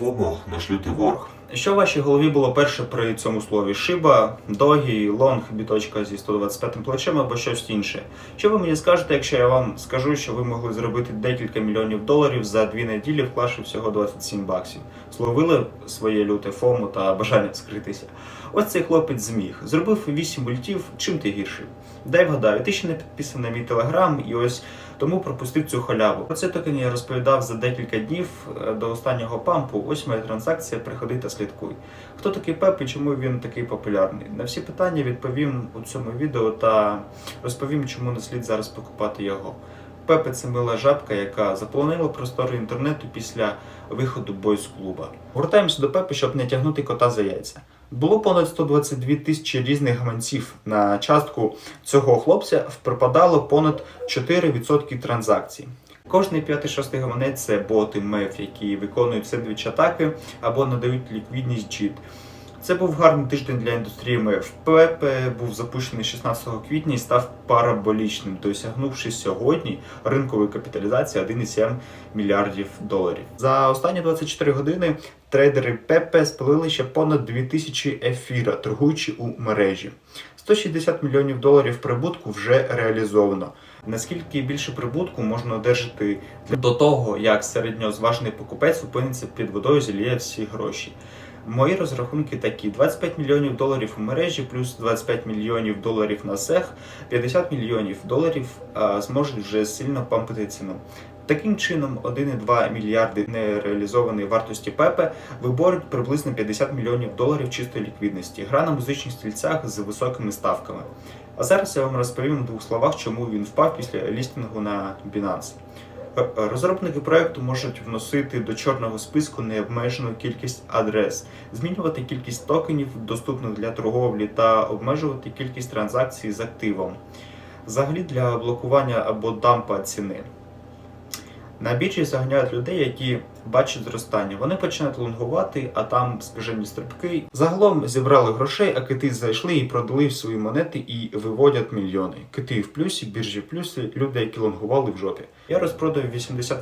ФОМО наш лютий ворог. Що в вашій голові було перше при цьому слові? Шиба, догі, лонг, біточка зі 125 плечем або щось інше? Що ви мені скажете, якщо я вам скажу, що ви могли зробити декілька мільйонів доларів за дві неділі, вклавши всього 27 баксів? Словили своє люте фому та бажання скритися. Ось цей хлопець зміг. Зробив 8 мультів, чим ти гірший? Дай вгадаю, ти ще не підписаний на мій телеграм, і ось тому пропустив цю халяву. Про це токен я розповідав за декілька днів е, до останнього пампу. Ось моя транзакція. Приходи та слідкуй. Хто такий Пеп і чому він такий популярний? На всі питання відповім у цьому відео та розповім, чому не слід зараз покупати його. Пепе це мила жабка, яка заполонила простори інтернету після виходу бойс клуба. Вертаємося до Пепи, щоб не тягнути кота за яйця. Було понад 122 тисячі різних гаманців. На частку цього хлопця припадало понад 4% транзакцій. Кожний п'ятий-шостий гаманець це боти меф, які виконують сендвіч атаки або надають ліквідність джіт. Це був гарний тиждень для індустрії МЕФ. Пепе був запущений 16 квітня і став параболічним, досягнувши сьогодні ринкової капіталізації 1,7 мільярдів доларів. За останні 24 години трейдери Пепе спалили ще понад 2000 ефіра, торгуючи у мережі. 160 мільйонів доларів прибутку вже реалізовано. Наскільки більше прибутку можна одержати до того, як середньозважений покупець опиниться під водою, зіліє всі гроші. Мої розрахунки такі: 25 мільйонів доларів у мережі, плюс 25 мільйонів доларів на сех, 50 мільйонів доларів зможуть вже сильно пампити ціну. Таким чином, 1,2 мільярди нереалізованої вартості ПЕПе виборють приблизно 50 мільйонів доларів чистої ліквідності. Гра на музичних стільцях з високими ставками. А зараз я вам розповім в двох словах, чому він впав після лістингу на Binance. Е, Розробники проекту можуть вносити до чорного списку необмежену кількість адрес, змінювати кількість токенів, доступних для торговлі, та обмежувати кількість транзакцій з активом. Взагалі для блокування або дампа ціни. На біржі заганяють людей, які бачать зростання. Вони починають лонгувати, а там скажені стрибки. Загалом зібрали грошей, а кити зайшли і продали свої монети і виводять мільйони. Кити в плюсі, біржі в плюсі, люди, які лонгували в жопі. Я розпродав 80%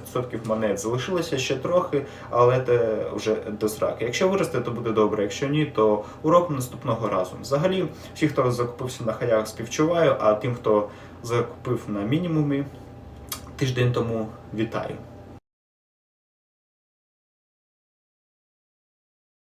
монет. Залишилося ще трохи, але це вже до сраки. Якщо виросте, то буде добре. Якщо ні, то урок наступного разу. Взагалі, всі, хто закупився на хаях, співчуваю, а тим, хто закупив на мінімумі, тиждень тому вітаю.